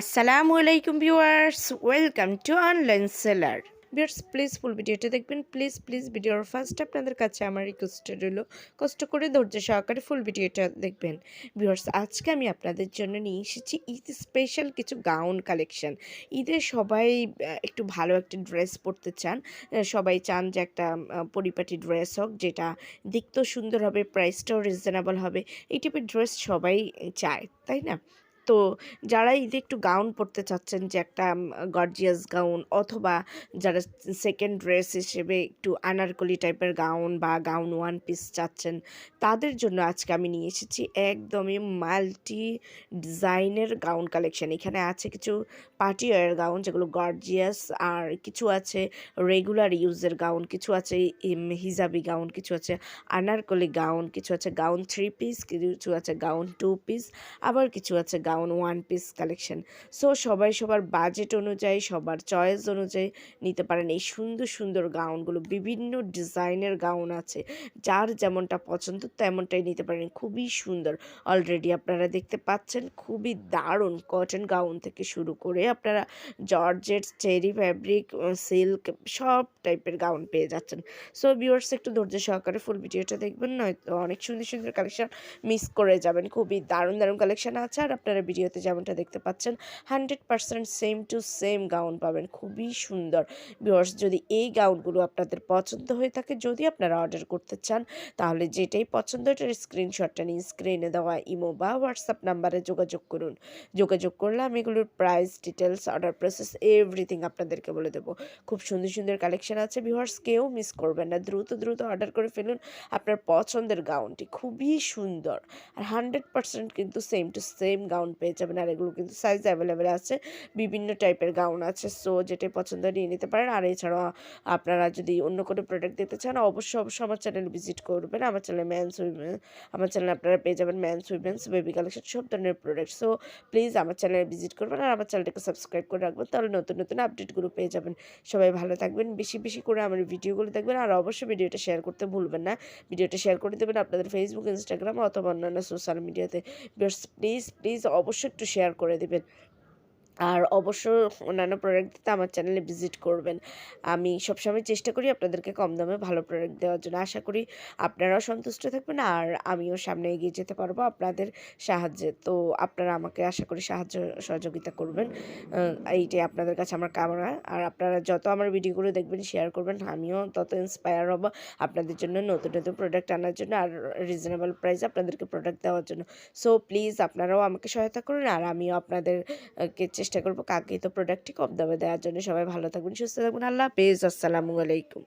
আসসালামু আলাইকুম viewers welcome to online seller viewers please full ভিডিওটা দেখবেন। প্লিজ প্লিজ ভিডিওর ফার্স্ট আপনাদের কাছে আমার রিকোয়েস্ট রইল। কষ্ট করে ধৈর্য সহকারে ফুল ভিডিওটা দেখবেন। ভিউয়ার্স আজকে আমি আপনাদের জন্য নিয়ে এসেছি ঈদ স্পেশাল কিছু গাউন কালেকশন ঈদে সবাই একটু ভালো একটা ড্রেস পরতে চান। সবাই চান যে একটা পরিপাটি ড্রেস হোক, যেটা দেখতেও সুন্দর হবে প্রাইসটাও রিজনেবল হবে। এই টাইপের ড্রেস সবাই চায়, তাই না? তো যারা ঈদে একটু গাউন পরতে চাচ্ছেন যে একটা গর্জিয়াস গাউন অথবা যারা সেকেন্ড ড্রেস হিসেবে একটু আনারকলি টাইপের গাউন বা গাউন ওয়ান পিস চাচ্ছেন, তাদের জন্য আজকে আমি নিয়ে এসেছি একদমই মাল্টি ডিজাইনের গাউন কালেকশন এখানে আছে কিছু পার্টি ওয়ার গাউন যেগুলো গর্জিয়াস আর কিছু আছে রেগুলার ইউজের গাউন কিছু আছে হিজাবি গাউন কিছু আছে আনারকলি গাউন কিছু আছে গাউন থ্রি পিস কিছু আছে গাউন টু পিস আবার কিছু আছে gown one piece collection so সবাই সবার বাজেট অনুযায়ী, সবার চয়েস অনুযায়ী নিতে পারেন। এই সুন্দর সুন্দর গাউনগুলো বিভিন্ন ডিজাইনের গাউন আছে। যার যেমনটা পছন্দ, তেমনটাই নিতে পারেন। খুবই সুন্দর। অলরেডি আপনারা দেখতে পাচ্ছেন, খুবই দারুণ কটন গাউন থেকে শুরু করে আপনারা জর্জেট চেরি ফ্যাব্রিক সিল্ক সব টাইপের গাউন পেয়ে যাচ্ছেন। সো ভিউয়ার্স একটু ধৈর্য সহকারে ফুল ভিডিওটা দেখবেন, নয়তো অনেক সুন্দর সুন্দর কালেকশন মিস করে যাবেন। খুবই দারুণ দারুণ কালেকশন আছে। আর আপনারা ভিডিওতে যেমনটা দেখতে পাচ্ছেন, hundred percent same to same gown পাবেন। খুবই সুন্দর। ভিউয়ার্স, যদি এই গাউনগুলো আপনাদের পছন্দ হয়ে থাকে, যদি আপনারা অর্ডার করতে চান, তাহলে যেটাই পছন্দ এটার স্ক্রিনশটটা নিয়ে স্ক্রিনে দেওয়া ইমো বা হোয়াটসঅ্যাপ নাম্বারে যোগাযোগ করুন। যোগাযোগ করলে আমি এগুলোর price details order process, everything আপনাদেরকে বলে দেবো। খুব সুন্দর সুন্দর কালেকশন আছে। ভিউয়ার্স, কেউ মিস করবেন না। দ্রুত দ্রুত অর্ডার করে ফেলুন আপনার পছন্দের গাউনটি। খুবই সুন্দর। আর হান্ড্রেড পার্সেন্ট কিন্তু সেম টু সেম গাউন পেয়ে যাবেন। আর এগুলো কিন্তু সাইজ অ্যাভেলেবেল আছে। বিভিন্ন টাইপের গাউন আছে। সো যেটাই পছন্দ নিয়ে নিতে পারেন। আর এছাড়াও আপনারা যদি অন্য কোনো প্রোডাক্ট দেখতে চান, অবশ্যই অবশ্যই আমার চ্যানেল ভিজিট করবেন। আমার চ্যানেল ম্যানস উইমেন আমার চ্যানেলে আপনারা পেয়ে যাবেন ম্যানস উইমেন্স বেবি কালেকশন সব ধরনের প্রোডাক্ট সো প্লিজ আমার চ্যানেলে ভিজিট করবেন আর আমার চ্যানেলটাকে সাবস্ক্রাইব করে রাখবেন। তাহলে নতুন নতুন আপডেটগুলো পেয়ে যাবেন। সবাই ভালো থাকবেন। বেশি বেশি করে আমার ভিডিওগুলো দেখবেন। আর অবশ্যই ভিডিওটা শেয়ার করতে ভুলবেন না। ভিডিওটা শেয়ার করে দেবেন আপনাদের ফেসবুক ইনস্টাগ্রাম অথবা অন্যান্য সোশ্যাল মিডিয়াতে প্লিজ প্লিজ অবশ্যই একটু শেয়ার করে দেবেন। আর অবশ্য অন্যান্য প্রোডাক্ট দিতে আমার চ্যানেলে ভিজিট করবেন। আমি সবসময় চেষ্টা করি আপনাদেরকে কম দামে ভালো প্রোডাক্ট দেওয়ার জন্য। আশা করি আপনারাও সন্তুষ্ট থাকবেন আর আমিও সামনে এগিয়ে যেতে পারব আপনাদের সাহায্যে। তো আপনারা আমাকে আশা করি সাহায্য, সহযোগিতা করবেন। এইটাই আপনাদের কাছে আমার কামনা। আর আপনারা যত আমার ভিডিওগুলো দেখবেন শেয়ার করবেন, আমিও তত ইন্সপায়ার হব আপনাদের জন্য নতুন নতুন প্রোডাক্ট আনার জন্য আর রিজনেবল প্রাইসে আপনাদেরকে প্রোডাক্ট দেওয়ার জন্য। সো প্লিজ আপনারাও আমাকে সহায়তা করুন আর আমিও আপনাদেরকে চেষ্টা করব কাকে তো প্রোডাক্টটি কম দামে দেওয়ার জন্য। সবাই ভালো থাকবেন, সুস্থ থাকবেন। আল্লাহ হাফেজ। আসসালামু আলাইকুম।